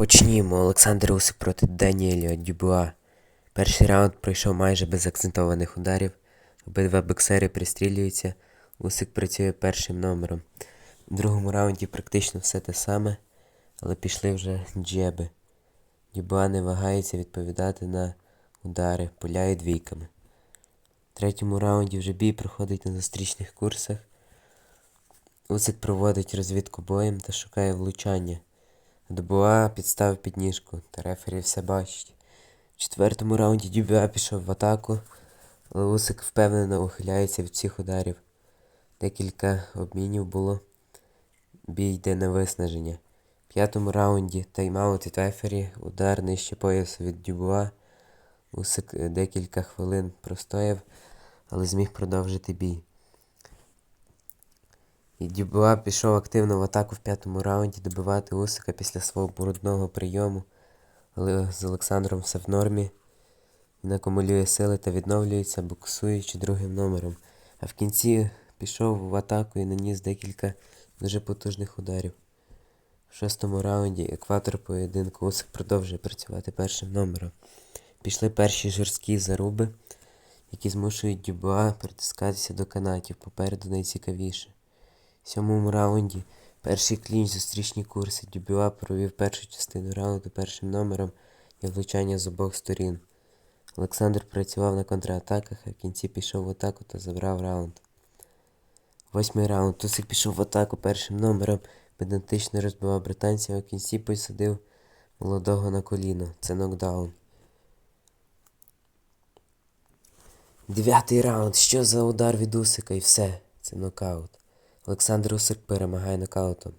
Почнімо. Олександр Усик проти Даніеля Дюбуа. Перший раунд пройшов майже без акцентованих ударів. Обидва боксери пристрілюються. Усик працює першим номером. У другому раунді практично все те саме, але пішли вже джеби. Дюбуа не вагається відповідати на удари, пуляє двійками. В третьому раунді вже бій проходить на зустрічних курсах. Усик проводить розвідку боєм та шукає влучання. Дюбуа підставив підніжку, та рефері все бачить. В четвертому раунді Дюбуа пішов в атаку, але Усик впевнено ухиляється від всіх ударів. Декілька обмінів було. Бій йде на виснаження. В п'ятому раунді тайм-аут від рефері, удар нижче поясу від Дюбуа. Усик декілька хвилин простояв, але зміг продовжити бій. І Дюбуа пішов активно в атаку в п'ятому раунді добивати Усика після свого брудного прийому, але з Олександром все в нормі. Він акумулює сили та відновлюється, боксуючи другим номером. А в кінці пішов в атаку і наніс декілька дуже потужних ударів. В шостому раунді екватор поєдинку Усик продовжує працювати першим номером. Пішли перші жорсткі заруби, які змушують Дюбуа притискатися до канатів. Попереду найцікавіше. Сьомому раунді перший клінч зустрічні курси. Дюбюа провів першу частину раунду першим номером і влучання з обох сторін. Олександр працював на контратаках, а в кінці пішов в атаку та забрав раунд. Восьмий раунд. Тусик пішов в атаку першим номером, педантично розбивав британця, а в кінці посадив молодого на коліно. Це нокдаун. Дев'ятий раунд. Що за удар від Усика і все. Це нокаут. Олександр Усик перемагає нокаутом.